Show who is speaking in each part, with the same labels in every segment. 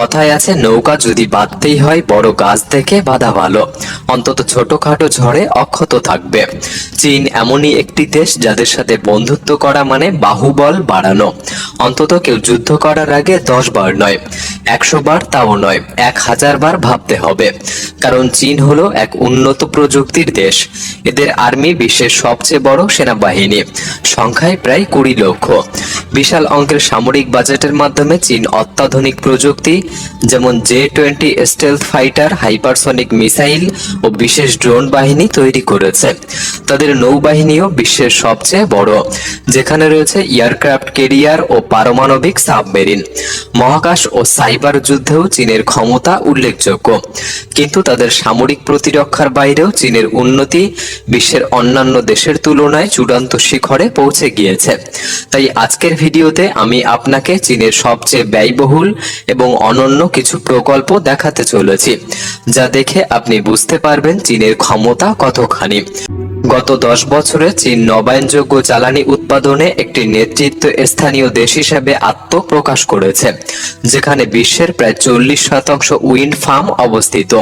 Speaker 1: কথায় আছে, নৌকা যদি বাঁধতেই হয়, বড় গাছ থেকে বাঁধা ভালো। অন্তত ছোটখাটো ঝড়ে অক্ষত থাকবে। চীন এমনই একটি দেশ যাদের সাথে বন্ধুত্ব করা মানে বাহুবল বাড়ানো। অন্তত কেউ যুদ্ধ করার আগে দশ বার নয়, একশো বার তাও নয়, এক হাজার বার ভাবতে হবে। কারণ চীন হলো এক উন্নত প্রযুক্তির দেশ। এদের আর্মি বিশ্বের সবচেয়ে বড় সেনাবাহিনী। সংখ্যায় প্রায় কুড়ি লক্ষ। বিশাল অঙ্কের সামরিক বাজেটের মাধ্যমে চীন অত্যাধুনিক প্রযুক্তি যেমন J twenty stealth fighter hypersonic missile ও বিশেষ ড্রোন বাহিনী তৈরি করেছে। তাদের নৌবাহিনীও বিশ্বের সবচেয়ে বড়, যেখানে রয়েছে এয়ারক্রাফট কেরিয়ার ও পারমাণবিক সাবমেরিন মহাকাশ ও সাইবার যুদ্ধেও চীনের ক্ষমতা উল্লেখযোগ্য। কিন্তু তাদের সামরিক প্রতিরক্ষার বাইরেও চীনের উন্নতি বিশ্বের অন্যান্য দেশের তুলনায় চূড়ান্ত শিখরে পৌঁছে গিয়েছে। তাই আজকের ভিডিওতে আমি আপনাকে চীনের সবচেয়ে ব্যয়বহুল এবং অনন্য কিছু প্রকল্প দেখাতে চলেছি যা দেখে আপনি বুঝতে পারবেন চীনের ক্ষমতা কতখানি। গত দশ বছরে চীন নবায়নযোগ্য জ্বালানি উৎপাদনে একটি নেতৃত্ব স্থানীয় দেশ হিসেবে আত্মপ্রকাশ করেছে, যেখানে বিশ্বের প্রায় চল্লিশ শতাংশ উইন্ড ফার্ম অবস্থিত।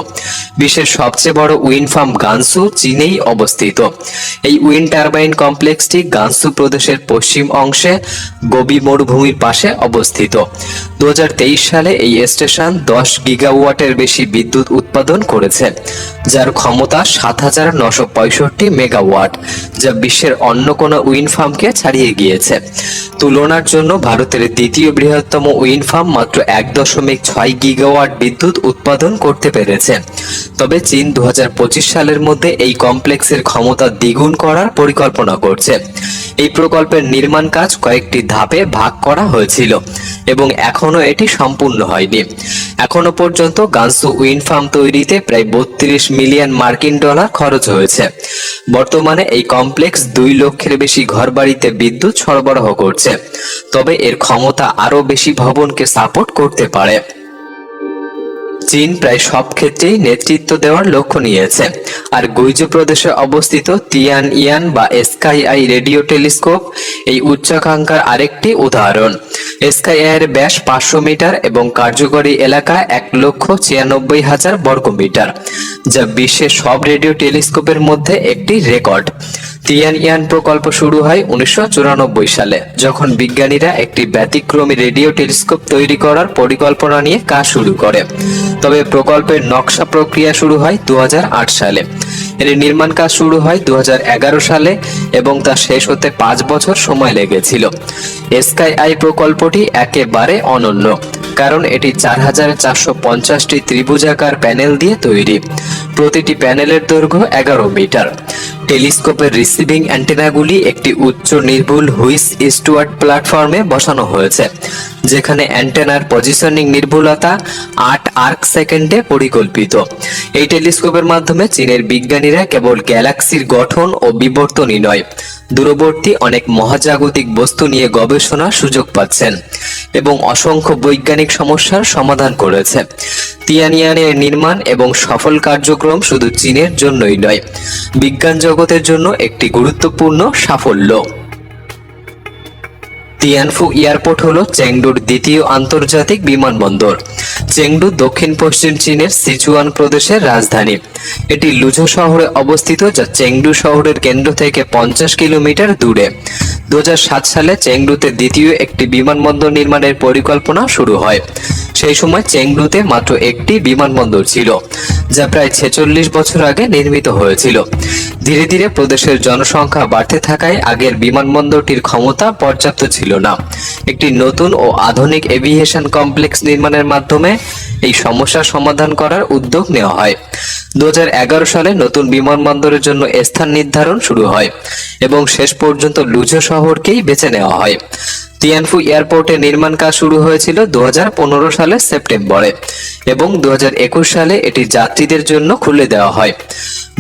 Speaker 1: বিশ্বের সবচেয়ে বড় উইন্ড ফার্ম গানসু চীনেই অবস্থিত। এই উইন্ড টারবাইন কমপ্লেক্সটি গানসু প্রদেশের পশ্চিম অংশে গোবি মরুভূমির পাশে অবস্থিত। দু হাজার তেইশ সালে এই স্টেশন দশ গিগাওয়াটের বেশি বিদ্যুৎ উৎপাদন করেছে, যার ক্ষমতা সাত হাজার নশো পঁয়ষট্টি মেগাওয়াট যা বিশ্বের অন্য কোনো উইন্ড ফার্মকে ছাড়িয়ে গিয়েছে। তুলনার জন্য ভারতের দ্বিতীয় বৃহত্তম উইন্ড ফার্ম মাত্র এক দশমিক ছয় গিগাওয়াট বিদ্যুৎ উৎপাদন করতে পেরেছে। তবে চীন দু হাজার পঁচিশ সালের মধ্যে এই কমপ্লেক্সের ক্ষমতা দ্বিগুণ করার পরিকল্পনা করছে। এই প্রকল্পের নির্মাণ কাজ কয়েকটি ধাপে ভাগ করা হয়েছিল এবং এখনও এটি সম্পূর্ণ হয়নি। এখনও পর্যন্ত গানসু উইন্ড ফার্ম তৈরিতে প্রায় বত্রিশ মিলিয়ন মার্কিন ডলার খরচ হয়েছে। বর্তমানে এই কমপ্লেক্স দুই লক্ষের বেশি ঘরবাড়িতে বিদ্যুৎ সরবরাহ করছে। তবে এর ক্ষমতা আরও বেশি ভবনকে সাপোর্ট করতে পারে। চীন প্রায় সব ক্ষেত্রেই নেতৃত্ব দেওয়ার লক্ষ্য নিয়েছে। আর গুইজু প্রদেশে অবস্থিত তিয়ান ইয়ান বা স্কাই আই রেডিও টেলিস্কোপ এই উচ্চাকাঙ্ক্ষার আরেকটি উদাহরণ। স্কাই আইয়ের ব্যাস পাঁচশো মিটার এবং কার্যকরী এলাকা এক লক্ষ ছিয়ানব্বই হাজার বর্গ মিটার, যা বিশ্বের সব রেডিও টেলিস্কোপের মধ্যে একটি রেকর্ড। তিয়ান ইয়ান প্রকল্প শুরু হয় উনিশশো চুরানব্বই সালে, যখন বিজ্ঞানীরা একটি ব্যতিক্রমী রেডিও টেলিস্কোপ তৈরি করার পরিকল্পনা নিয়ে কাজ শুরু করে। তবে প্রকল্পের নকশা প্রক্রিয়া শুরু হয় দু হাজার সালে। এর নির্মাণ কাজ শুরু হয় দু হাজার এগারো সালে এবং তা শেষ হতে পাঁচ বছর সময় লেগেছিল। স্কাই আই প্রকল্পটি একেবারে অনন্য, কারণ এটি চার হাজার চারশো পঞ্চাশটি ত্রিভুজাকার প্যানেল দিয়ে তৈরি। প্রতিটি প্যানেলের দৈর্ঘ্য এগারো মিটার। টেলিস্কোপের রিসিভিং অ্যান্টেনাগুলি একটি উচ্চ নির্ভুল হুইস স্টুয়ার্ট প্ল্যাটফর্মে বসানো হয়েছে, যেখানে অ্যান্টেনার পজিশনিং নির্ভুলতা আট আর্ক সেকেন্ডে পরিকল্পিত। এই টেলিস্কোপের মাধ্যমে চীনের বিজ্ঞানীরা কেবল গ্যালাক্সির গঠন ও বিবর্তনই নয়, দূরবর্তী অনেক মহাজাগতিক বস্তু নিয়ে গবেষণার সুযোগ পাচ্ছেন এবং অসংখ্য বৈজ্ঞানিক সমস্যার সমাধান করেছে। তিয়ানিয়ানের নির্মাণ এবং সফল কার্যক্রম শুধু চীনের জন্যই নয়, বিজ্ঞান জগতের জন্য একটি গুরুত্বপূর্ণ সাফল্য। তিয়ানফু এয়ারপোর্ট হলো চেংডুর দ্বিতীয় আন্তর্জাতিক বিমানবন্দর। চেংডু দক্ষিণ পশ্চিম চীনের সিচুয়ান প্রদেশের রাজধানী। এটি লুঝো শহরে অবস্থিত, যা চেংডু শহরের কেন্দ্র থেকে পঞ্চাশ কিলোমিটার দূরে। দু হাজার সাত সালে চেংডুতে দ্বিতীয় একটি বিমানবন্দর নির্মাণের পরিকল্পনা শুরু হয়। সেই সময় চেংডুতে মাত্র একটি বিমানবন্দর ছিল, যা প্রায় ছেচল্লিশ বছর আগে নির্মিত হয়েছিল। ধীরে ধীরে প্রদেশের জনসংখ্যা বাড়তে থাকায় আগের বিমানবন্দরটির ক্ষমতা পর্যাপ্ত ছিল। না। একটি নতুন ও আধুনিক এভিয়েশন কমপ্লেক্স নির্মাণের মাধ্যমে এই সমস্যার সমাধান করার উদ্যোগ নেওয়া হয়। দু সালে নতুন বিমানবন্দরের জন্য স্থান নির্ধারণ শুরু হয় এবং শেষ পর্যন্ত লুঝো শহরকেই বেছে নেওয়া হয়। তিয়ানফু এয়ারপোর্টে নির্মাণ কাজ শুরু হয়েছিল দু সালের সেপ্টেম্বরে এবং দু হাজার একুশ সালে এটি যাত্রীদের জন্য খুলে দেওয়া হয়।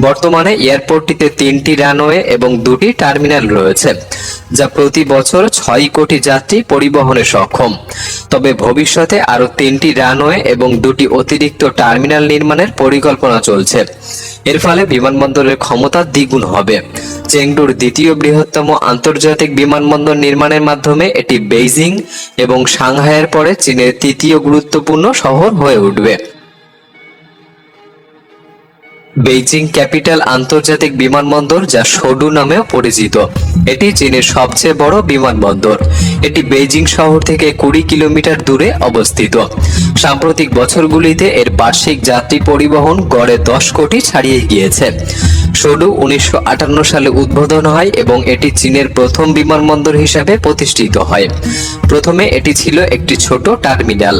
Speaker 1: বর্তমানে এয়ারপোর্টটিতে তিনটি রানওয়ে এবং দুটি টার্মিনাল রয়েছে। যা প্রতি বছর ছয় কোটি যাত্রী পরিবহনে সক্ষম। তবে ভবিষ্যতে আরও তিনটি রানওয়ে এবং দুটি অতিরিক্ত টার্মিনাল নির্মাণের পরিকল্পনা চলছে। এর ফলে বিমানবন্দরের ক্ষমতা দ্বিগুণ হবে। চেংডুর দ্বিতীয় বৃহত্তম আন্তর্জাতিক বিমানবন্দর নির্মাণের মাধ্যমে এটি বেইজিং এবং সাংহাইয়ের পরে চীনের তৃতীয় গুরুত্বপূর্ণ শহর হয়ে উঠবে। বেইজিং ক্যাপিটাল আন্তর্জাতিক বিমানবন্দর যা সডু নামেও পরিচিত। এটি চীনের সবচেয়ে বড় বিমানবন্দর। এটি বেইজিং শহর থেকে কুড়ি কিলোমিটার দূরে অবস্থিত। সাম্প্রতিক বছরগুলিতে এর বার্ষিক যাত্রী পরিবহন গড়ে দশ কোটি ছাড়িয়ে গিয়েছে। সডু উনিশশো সালে উদ্বোধন হয় এবং এটি চীনের প্রথম বিমানবন্দর হিসাবে প্রতিষ্ঠিত হয়। প্রথমে এটি ছিল একটি ছোট টার্মিনাল,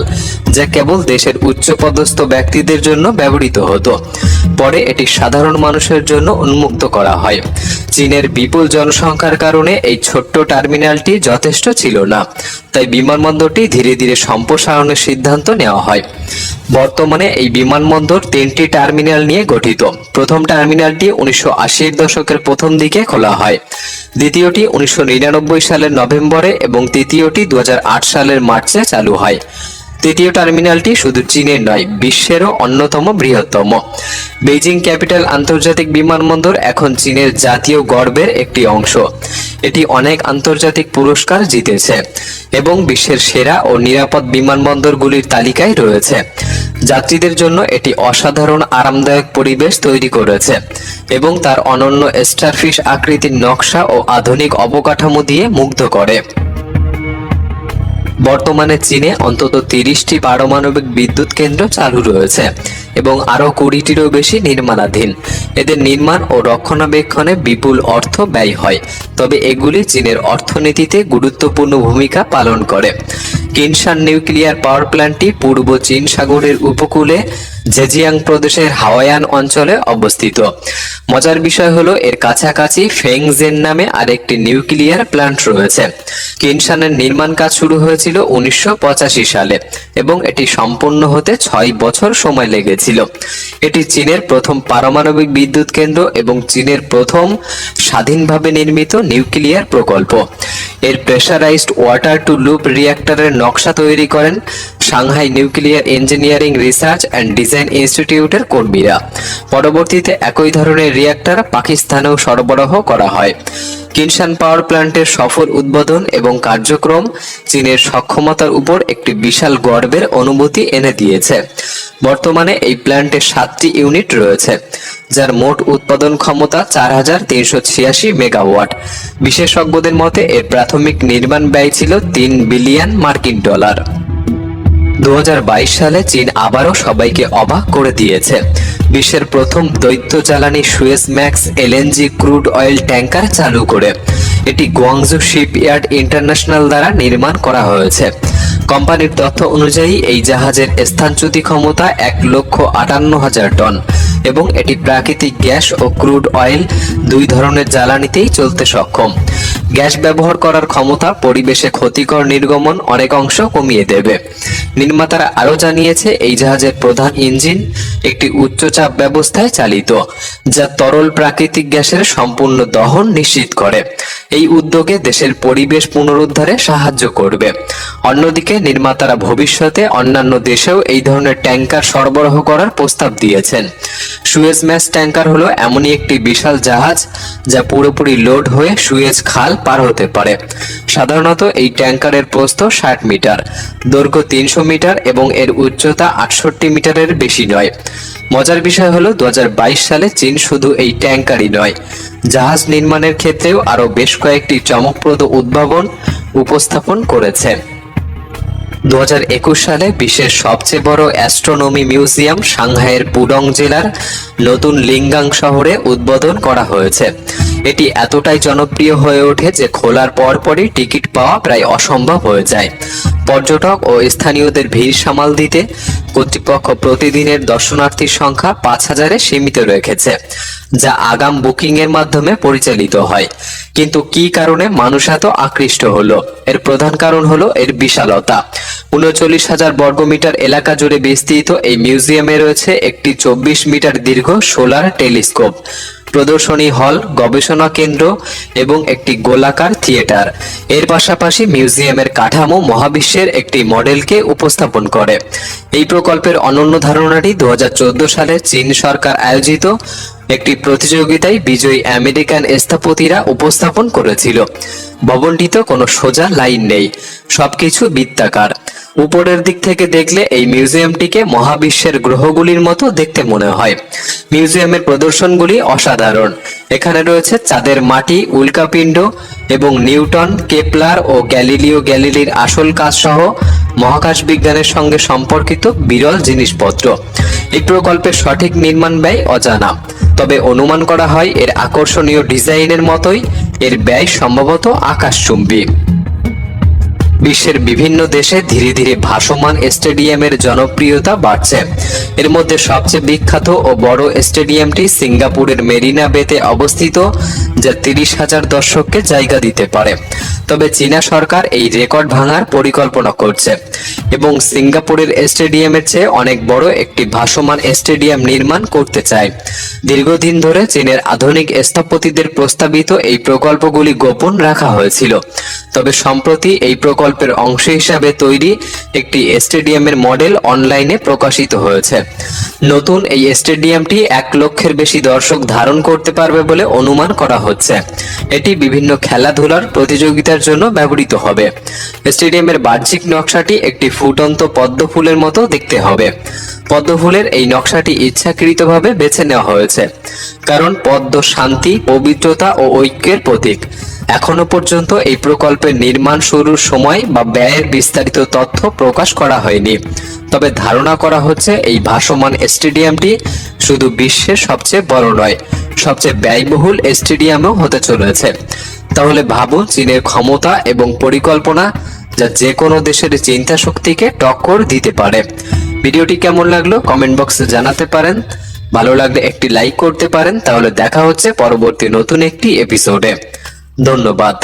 Speaker 1: যা কেবল দেশের উচ্চপদস্থ ব্যক্তিদের জন্য ব্যবহৃত হতো। পরে এটি সাধারণ মানুষের জন্য উন্মুক্ত করা হয়। চীনের বিপুল জনসংখ্যার কারণে এই ছোট্ট টার্মিনালটি যথেষ্ট ছিল না, তাই বিমানবন্দরটি ধীরে ধীরে সম্প্রসারণের সিদ্ধান্ত নেওয়া হয়। বর্তমানে এই বিমানবন্দর তিনটি টার্মিনাল নিয়ে গঠিত। প্রথম টার্মিনালটি উনিশশো আশির দশকের প্রথম দিকে খোলা হয়। দ্বিতীয়টি উনিশশো নিরানব্বই সালের নভেম্বরে এবং তৃতীয়টি দু হাজার আট সালের মার্চে চালু হয়। তৃতীয় টার্মিনালটি শুধু চীনের নয়, বিশ্বেরও অন্যতম বৃহত্তম। বেইজিং ক্যাপিটাল আন্তর্জাতিক বিমানবন্দর এখন চীনের জাতীয় গর্বের একটি অংশ। এটি অনেক আন্তর্জাতিক পুরস্কার জিতেছে এবং বিশ্বের সেরা ও নিরাপদ বিমানবন্দরগুলির তালিকায় রয়েছে। যাত্রীদের জন্য এটি অসাধারণ আরামদায়ক পরিবেশ তৈরি করেছে এবং তার অনন্য স্টারফিশ আকৃতির নকশা ও আধুনিক অবকাঠামো দিয়ে মুগ্ধ করে। বর্তমানে চীনে অন্তত তিরিশটি পারমাণবিক বিদ্যুৎ কেন্দ্র চালু রয়েছে। এবং আরও কুড়িটিরও বেশি নির্মাণাধীন। এদের নির্মাণ ও রক্ষণাবেক্ষণে বিপুল অর্থ ব্যয় হয়, তবে এগুলি চীনের অর্থনীতিতে গুরুত্বপূর্ণ ভূমিকা পালন করে। কিনশান নিউক্লিয়ার পাওয়ার প্ল্যান্টটি পূর্ব চীন সাগরের উপকূলে জেজিয়াং প্রদেশের হাওয়ায়ান অঞ্চলে অবস্থিত। মজার বিষয় হলো, এর কাছাকাছি ফেংজেন নামে আরেকটি নিউক্লিয়ার প্ল্যান্ট রয়েছে। কিনশানের নির্মাণ কাজ শুরু হয়েছিল উনিশশো পঁচাশি সালে এবং এটি সম্পূর্ণ হতে ছয় বছর সময় লেগেছিল এটি চীনের প্রথম পারমাণবিক বিদ্যুৎ কেন্দ্র এবং চীনের প্রথম স্বাধীনভাবে নির্মিত নিউক্লিয়ার প্রকল্প। এর প্রেসারাইজড ওয়াটার টু লুপ রিয়্যাক্টরের নকশা তৈরি করেন Shanghai nuclear engineering research and design ইনস্টিটিউটের কর্মীরা। পরবর্তীতে একই ধরনের রিঅ্যাক্টর পাকিস্তানেও সরবরাহ করা হয়। কিনশান পাওয়ার প্ল্যান্টের সফল উদ্বোধন এবং কার্যক্রম চীনের সক্ষমতার উপর একটি বিশাল গর্বের অনুভূতি এনে দিয়েছে। বর্তমানে এই প্ল্যান্টে সাতটি ইউনিট রয়েছে, যার মোট উৎপাদন ক্ষমতা চার হাজার তিনশো ছিয়াশি মেগাওয়াট। বিশেষজ্ঞদের মতে, এর প্রাথমিক নির্মাণ ব্যয় ছিল তিন বিলিয়ন মার্কিন ডলার। দু হাজার বাইশ সালে চীন আবারও সবাইকে অবাক করে দিয়েছে। বিশ্বের প্রথম দৈত্য জ্বালানি Suezmax LNG crude oil tanker চালু করে। এটি গুয়াংজু শিপইয়ার্ড ইন্টারন্যাশনাল দ্বারা নির্মাণ করা হয়েছে। কোম্পানির তথ্য অনুযায়ী, এই জাহাজের স্থানচ্যুতি ক্ষমতা এক লক্ষ আটান্ন হাজার টন এবং এটি প্রাকৃতিক গ্যাস ও ক্রুড অয়েল দুই ধরনের জ্বালানিতেই চলতে সক্ষম। গ্যাস ব্যবহার করার ক্ষমতা পরিবেশে ক্ষতিকর নির্গমন অনেক অংশ কমিয়ে দেবে। নির্মাতারা আরও জানিয়েছে, এই জাহাজের প্রধান ইঞ্জিন একটি উচ্চচাপ ব্যবস্থায় চালিত, যা তরল প্রাকৃতিক গ্যাসের সম্পূর্ণ দহন নিশ্চিত করে। এই উদ্যোগে দেশের পরিবেশ পুনরুদ্ধারে সাহায্য করবে। অন্যদিকে নির্মাতারা ভবিষ্যতে অন্যান্য দেশেও এই ধরনের ট্যাঙ্কার সরবরাহ করার প্রস্তাব দিয়েছেন। সুয়েজ ম্যাস ট্যাঙ্কার হলো এমনই একটি বিশাল জাহাজ যা পুরোপুরি লোড হয়ে সুয়েজ খাল পার হতে পারে। সাধারণত এই ট্যাঙ্কারের প্রস্থ ষাট মিটার, দৈর্ঘ্য তিনশো মিটার এবং এর উচ্চতা আটষট্টি মিটারের বেশি নয়। মজার বিষয় হলো দু হাজার বাইশ সালে চীন শুধু এই ট্যাঙ্কারই নয়, জাহাজ নির্মাণের ক্ষেত্রেও আরও বেশ কয়েকটি চমকপ্রদ উদ্ভাবন উপস্থাপন করেছে। দু হাজার একুশ সালে বিশ্বের সবচেয়ে বড় অ্যাস্ট্রোনমি মিউজিয়াম সাংহাইয়ের পুডং জেলার নতুন লিঙ্গাং শহরে উদ্বোধন করা হয়েছে। এটি এতটাই জনপ্রিয় হয়ে ওঠে যে খোলার পরপরই টিকিট পাওয়া প্রায় অসম্ভব হয়ে যায়। পর্যটক ও স্থানীয়দের ভিড় সামাল দিতে কর্তৃপক্ষ প্রতিদিনের দর্শনার্থীর সংখ্যা পাঁচ হাজারে সীমিত রেখেছে, যা আগাম বুকিং এর মাধ্যমে পরিচালিত হয়। কিন্তু কি কারণে মানুষ এত আকৃষ্ট হলো? এর প্রধান কারণ হলো এর বিশালতা। উনচল্লিশ হাজার বর্গমিটার এলাকা জুড়ে বিস্তৃত এই মিউজিয়ামে রয়েছে একটি চব্বিশ মিটার দীর্ঘ সোলার টেলিস্কোপ। প্রদর্শনী হল, গবেষণা কেন্দ্র এবং একটি গোলাকার থিয়েটার। এর পাশাপাশি মিউজিয়ামের কাঠামো মহাবিশ্বের একটি মডেলকে উপস্থাপন করে। এই প্রকল্পের অনন্য ধারণাটি দু হাজার চোদ্দ সালে চীন সরকার আয়োজিত একটি প্রতিযোগিতায় বিজয়ী আমেরিকান স্থপতিরা উপস্থাপন করেছিল। ভবনটিতে কোনো সোজা লাইন নেই, সবকিছু বৃত্তাকার। উপরের দিক থেকে দেখলে এই মিউজিয়ামটিকে মহাবিশ্বের গ্রহগুলির মতো দেখতে মনে হয়। মিউজিয়ামের প্রদর্শনগুলি অসাধারণ। এখানে রয়েছে চাঁদের মাটি, উল্কাপিণ্ড এবং নিউটন, কেপলার ও গ্যালিলিও গ্যালিলির আসল কাজ সহ মহাকাশ বিজ্ঞানের সঙ্গে সম্পর্কিত বিরল জিনিসপত্র। এই প্রকল্পের সঠিক নির্মাণ ব্যয় অজানা। তবে অনুমান করা হয়, এর আকর্ষণীয় ডিজাইনের মতোই এর ব্যয় সম্ভবত আকাশচুম্বী। বিশ্বের বিভিন্ন দেশে ধীরে ধীরে ভাসমান স্টেডিয়ামের জনপ্রিয়তা বাড়ছে। এর মধ্যে সবচেয়ে বিখ্যাত ও বড় স্টেডিয়ামটি সিঙ্গাপুরের মেরিনা বেতে অবস্থিত, যা তিরিশ হাজার দর্শককে জায়গা দিতে পারে। তবে চীনা সরকার এই রেকর্ড ভাঙার পরিকল্পনা করছে এবং সিঙ্গাপুরের স্টেডিয়ামের চেয়ে অনেক বড় একটি ভাসমান স্টেডিয়াম নির্মাণ করতে চায়। দীর্ঘদিন ধরে চীনের আধুনিক স্থপতিদের প্রস্তাবিত এই প্রকল্পগুলি গোপন রাখা হয়েছিল। তবে সম্প্রতি এই প্রকল্পের অংশ হিসাবে তৈরি একটি স্টেডিয়ামের মডেল অনলাইনে প্রকাশিত হয়েছে। নতুন এই স্টেডিয়ামটি এক লক্ষের বেশি দর্শক ধারণ করতে পারবে বলে অনুমান করা হচ্ছে। এটি বিভিন্ন খেলাধুলার প্রতিযোগিতার জন্য ব্যবহৃত হবে। স্টেডিয়ামের বাহ্যিক নকশাটি একটি ফুটন্ত পদ্ম ফুলের মতো দেখতে হবে। পদ্ম ফুলের এই নকশাটি ইচ্ছাকৃতভাবে বেছে নেওয়া হয়েছে। কারণ পদ্ম শান্তি, পবিত্রতা ও ঐক্যের প্রতীক। এখনও পর্যন্ত এই প্রকল্পের নির্মাণ শুরুর সময় বা ব্যয়ের বিস্তারিত তথ্য প্রকাশ করা হয়নি। তবে ধারণা করা হচ্ছে এই ভাসমান স্টেডিয়ামটি শুধু বিশ্বের সবচেয়ে বড় নয়, সবচেয়ে ব্যয়বহুল স্টেডিয়ামও হতে চলেছে। তাহলে ভাবুন চীনের ক্ষমতা এবং পরিকল্পনা যা যে কোনো দেশের চিন্তা শক্তিকে টক্কর দিতে পারে। ভিডিওটি কেমন লাগল কমেন্ট বক্সে জানাতে পারেন। ভালো লাগলে একটি লাইক করতে পারেন। তাহলে দেখা হচ্ছে পরবর্তী নতুন একটি এপিসোডে। ধন্যবাদ।